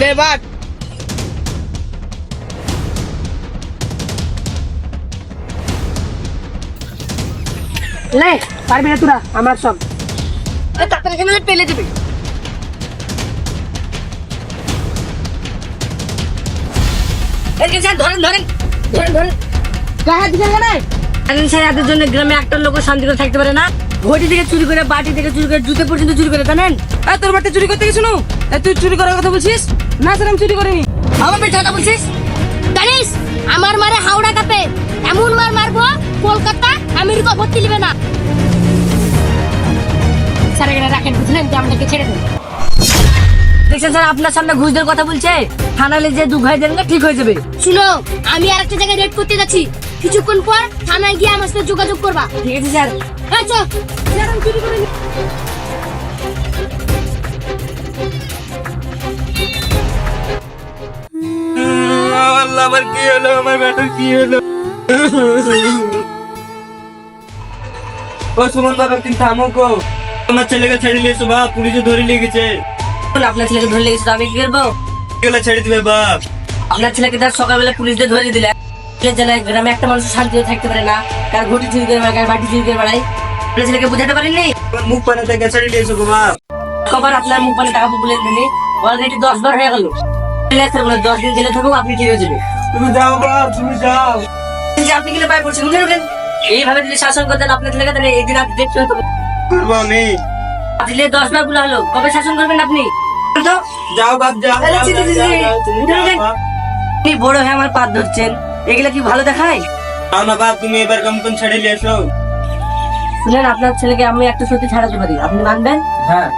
লে বাট লে পারবি না তোরা আমার সব। তাড়াতাড়ি এখানে পেলে দিবি। ধরেন ধরেন ধরেন ধরেন। গায়ে দিকে কেন? জানেন স্যার এদের জন্য গ্রামে একটা লোক শান্তি করে থাকতে পারে না। ঘটি থেকে চুরি করে বাটি থেকে চুরি করে জুতো পর্যন্ত চুরি করে জানেন? তোর বাড়িতে চুরি করতে গেছিল তুই চুরি করার কথা বলছিস? না স্যার আমি চুরি করিনি। আমার কথা বলছিস? জানিস আমার মারে হাওড়া কাপে এমন মার মারবো কলকাতা আমেরিকা ভর্তি নিবে না। স্যার এখানে রাখেন বুঝলেন? যে আমাদেরকে ছেড়ে দেন দেখছেন স্যার আপনার সামনে ঘুষদের কথা বলছে। থানালে যে দু ভাই দেন না ঠিক হয়ে যাবে। শুনো আমি আর একটা জায়গায় রেড করতে যাচ্ছি। কিছুক্ষণ পর থানায় গিয়ে আমার সাথে যোগাযোগ করবা। ঠিক আছে স্যার। চল। স্যার, আমি চুরি করিনি। আমার কি হলো? আমার ব্যাটার কি হলো? ও সুমন বাবা তুমি থামো গো। আমার ছেলেকে ছেড়ে নিয়েছো বাপ পুলিশে ধরে নিয়ে গেছে। আপনার ছেলেকে ধরে লেগেছে তো আমি কি করব? এগুলো ছেড়ে দিবে বাপ। আপনার ছেলেকে তার সকালবেলা পুলিশদের ধরে দিলে। জেলায় গ্রামে একটা মানুষ শান্তিতে থাকতে পারে না কার ঘটি চুরি করে বেড়ায় কার বাটি চুরি করে বেড়ায়। আপনার ছেলেকে বুঝাতে পারেননি? মুখ পানে থেকে ছেড়ে নিয়েছো বাপ। কবার আপনার মুখ পানে টাকা বলে দিলেন অলরেডি দশ বার হয়ে গেল। বলে দশ দিন জেলে আপনি ঠিক হয়ে যাবে তুমি যাও বাপ তুমি যাও। আপনি করছেন উঠে উঠেন। এইভাবে যদি শাসন করতেন আপনার ছেলেকে তাহলে এই দিন আপনি দেখতে হতো করব আমি দশ বারগুলো হলো কবে শাসন করবেন আপনি? যাও বাপ যাও। আপনি বড় হয়ে আমার পাত ধরছেন। এগুলা কি ভালো দেখায়? যাও না বাপ তুমি এবার কম্পন ছেড়ে নিয়ে এসো। শুনেন আপনার ছেলেকে আমি একটা সত্যি ছাড়াতে পারি। আপনি মানবেন? হ্যাঁ।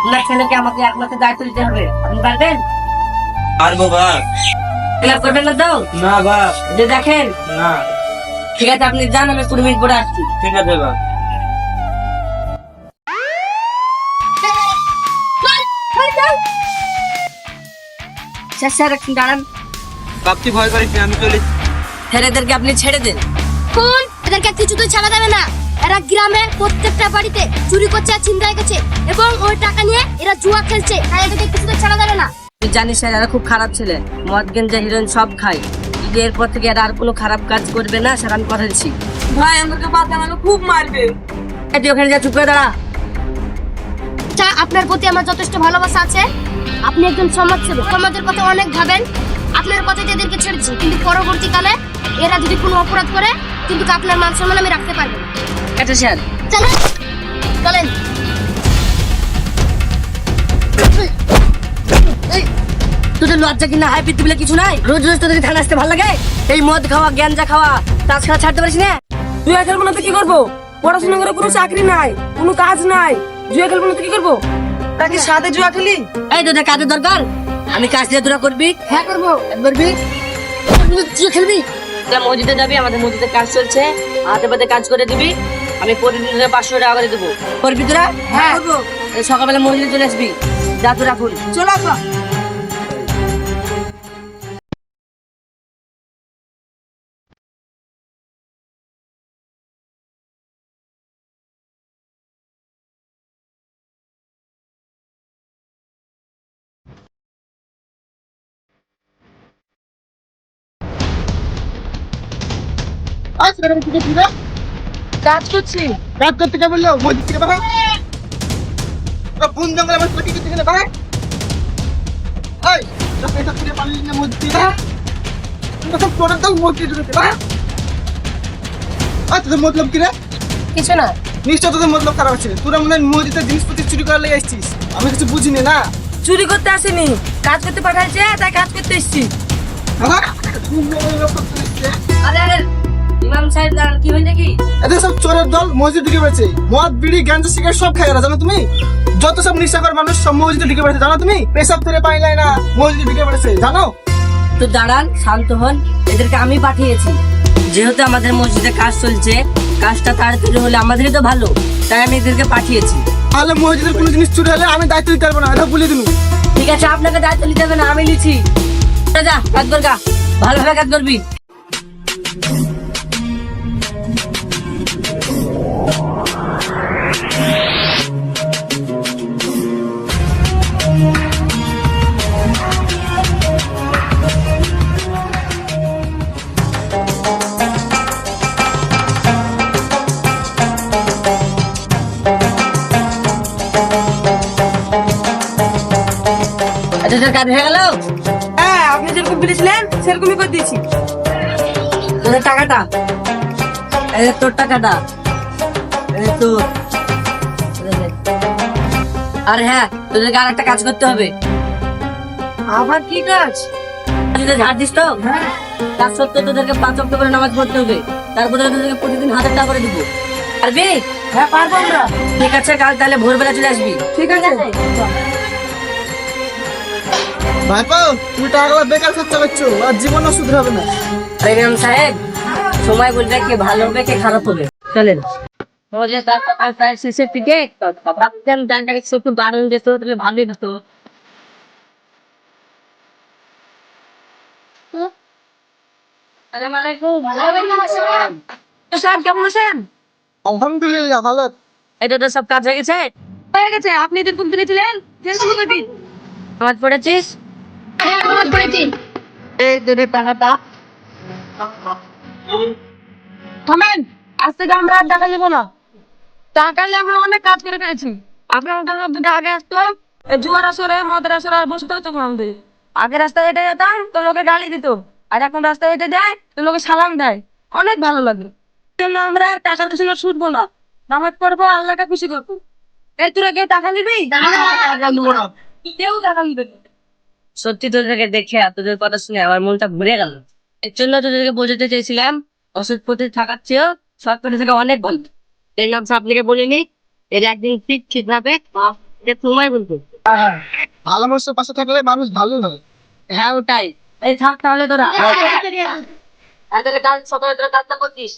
আপনার ছেলেকে আমাকে এক মাসের দায়িত্ব দিতে হবে। আপনি পারবেন? পারব বাপ করবেন না তো? না বাপ যে দেখেন? না। ঠিক আছে আপনি যান আমি কুড়ি মিনিট পরে আসছি। ঠিক আছে বাপ স্যার স্যার একটু দাঁড়ান। বাপ তুই ভয় করিস আমি চলে ছেলেদেরকে আপনি ছেড়ে দেন। কোন? এদেরকে কিছুতেই ছাড়া যাবে না। এরা গ্রামের প্রত্যেকটা বাড়িতে চুরি করছে আর ছিনতাই করছে। এবং ওই টাকা নিয়ে এরা জুয়া খেলছে। তাই এদেরকে কিছুতেই ছাড়া যাবে না। তুই জানিস স্যার এরা খুব খারাপ ছেলে মদ গেঞ্জা হিরোইন সব খায়। এরপর থেকে এরা আর কোনো খারাপ কাজ করবে না স্যার আমি কথা দিচ্ছি। ভাই আমাকে বাঁচানো খুব মারবে। এই তুই ওখানে যা চুপ করে দাঁড়া। আচ্ছা আপনার প্রতি আমার যথেষ্ট ভালোবাসা আছে। আপনি একজন সমাজ সমাজসেবক সমাজের কথা অনেক ভাবেন। আপনার কথাতে এদেরকে ছেড়েছি কিন্তু পরবর্তীকালে এরা যদি কোনো অপরাধ করে কিন্তু আপনার মান সম্মান আমি রাখতে পারব এটা স্যার। চলেন চলেন। তোদের লজ্জা কিনা? হাই পিত্তি বলে কিছু নাই? রোজ রোজ তোদের থানা আসতে ভালো লাগে? এই মদ খাওয়া গ্যাঞ্জা খাওয়া তাস খাওয়া ছাড়তে পারিস না? জুয়া খেলব না তো কি করব? পড়াশোনা করে কোনো চাকরি নাই কোনো কাজ নাই। জুয়া খেলব না তো কি করব? তাকে সাথে জুয়া খেলি? এই তোদের কাজের দরকার? আমি কাজ দিয়ে তোরা করবি? হ্যাঁ করব। করবি তুই খেলবি? তোরা মসজিদে যাবি আমাদের মসজিদে কাজ চলছে। হাতে পাতে কাজ করে দিবি। আমি প্রতিদিন পাঁচশো টাকা করে দেবো। করবি তোরা? হ্যাঁ। করব। সকালবেলা মসজিদে চলে আসবি। যা তোরা ফুল চলো। কাজ করছি। কাজ করতে কে বলল মসজিদ থেকে বাবা ওরা বন জঙ্গলে আমার ক্ষতি করতে গেলে বাবা এই তোকে এটা করে পারলি না মসজিদ থেকে বাবা সব তোরা তো মসজিদ ঢুকেছে বাবা আচ্ছা তোদের মতলব কি রে? কিছু না। নিশ্চয় তোদের মতলব খারাপ আছে। তোরা মনে হয় মসজিদের জিনিসপত্র চুরি করার লেগে এসেছিস। আমি কিছু বুঝিনি না? চুরি করতে আসিনি। কাজ করতে পাঠাইছে তাই কাজ করতে এসছি। আরে আরে ইমাম সাহেব দাঁড়ান কি হয়েছে কি এদের সব চোরের দল মসজিদ ঢুকে পড়েছে। মদ বিড়ি গাঞ্জা সিগারেট সব খায় জানো তুমি? যত সব নিশাকর মানুষ সব মসজিদে ঢুকে পড়েছে জানো তুমি? পেশাব থেকে পানি না মসজিদে ঢুকে পড়েছে জানো? তো দাঁড়ান শান্ত হন এদেরকে আমি পাঠিয়েছি। যেহেতু আমাদের মসজিদে কাজ চলছে কাজটা তাড়াতাড়ি হলে আমাদেরই তো ভালো তাই আমি এদেরকে পাঠিয়েছি। তাহলে মসজিদের কোনো জিনিস চুরি হলে আমি দায়িত্ব দিতে পারব না এটা বলে দিন ঠিক আছে আপনাকে দায়িত্ব নিতে হবে না আমি যা, যা কাজ কর গা ভালোভাবে কাজ করবি তোদের কাজ হয়ে গেল? হ্যাঁ আপনি যেরকম বলেছিলেন সেরকমই করে দিয়েছি। তোদের টাকাটা? এই তোর টাকাটা। এই এই আর হ্যাঁ তোদেরকে আর একটা কাজ করতে হবে। আবার কি কাজ? তোদের ঝাড় দিস তো? তার সত্ত্বেও তোদেরকে পাঁচ অক্ট করে নামাজ পড়তে হবে। তারপরে তোদেরকে প্রতিদিন হাজার টাকা করে দিবো। পারবি? হ্যাঁ পারব আমরা। ঠিক আছে কাল তাহলে ভোরবেলা চলে আসবি। ঠিক আছে। ভাইপো তুমি টাকাগুলো বেকার খরচা করছ আর জীবনও শুধরাবে না। আরে ইমাম সাহেব সময় বলবে কে ভালো হবে কে খারাপ হবে? চলেন। রোজে তার আর তার শেষের দিকে ভাবতেন জানটাকে একটু বাড়ানো যেত তাহলে ভালোই হতো কেমন আছেন? আলহামদুলিল্লাহ ভালো। এটা তো সব কাজ হয়ে গেছে? হয়ে গেছে আপনি এদের কোন দিন নামাজ পড়েছিস? হ্যাঁ নামাজ পড়েছি এই তোদের টাকাটা থামেন আজ থেকে আমরা আর টাকা নেব না টাকা নিয়ে আমরা অনেক কাজ করে ফেলেছি আপনার দুটো আগে আসতাম এই জুয়ার আসরে মদের আসরে আর বসতে হতো আমাদের আগে রাস্তায় হেঁটে যেতাম তো লোকে গালি দিত আর এখন রাস্তায় হেঁটে যায় তো লোকে সালাম দেয় অনেক ভালো লাগে জন্য আমরা টাকা পেছনে ছুটবো না নামাজ পড়ব আল্লাহকে খুশি করব এই তোরা কেউ টাকা নিবি কেউ টাকা নিবে। সত্যি তোদেরকে দেখে আর তোদের কথা শুনে আমার মনটা ঘুরে গেল। এর জন্য তোদেরকে বোঝাতে চেয়েছিলাম ওষুধ প্রতি থাকার চেয়েও পথে থাকা অনেক ভালো এই নাম আপনাকে বলিনি এর একদিন ঠিক ঠিক ভাবে তোমায় বলব। ভালো মানুষের পাশে থাকলে মানুষ ভালো হয়। হ্যাঁ ওটাই। এই থাক তাহলে তোরা। আর তাহলে কাল সকালে তোরা কাজটা করছিস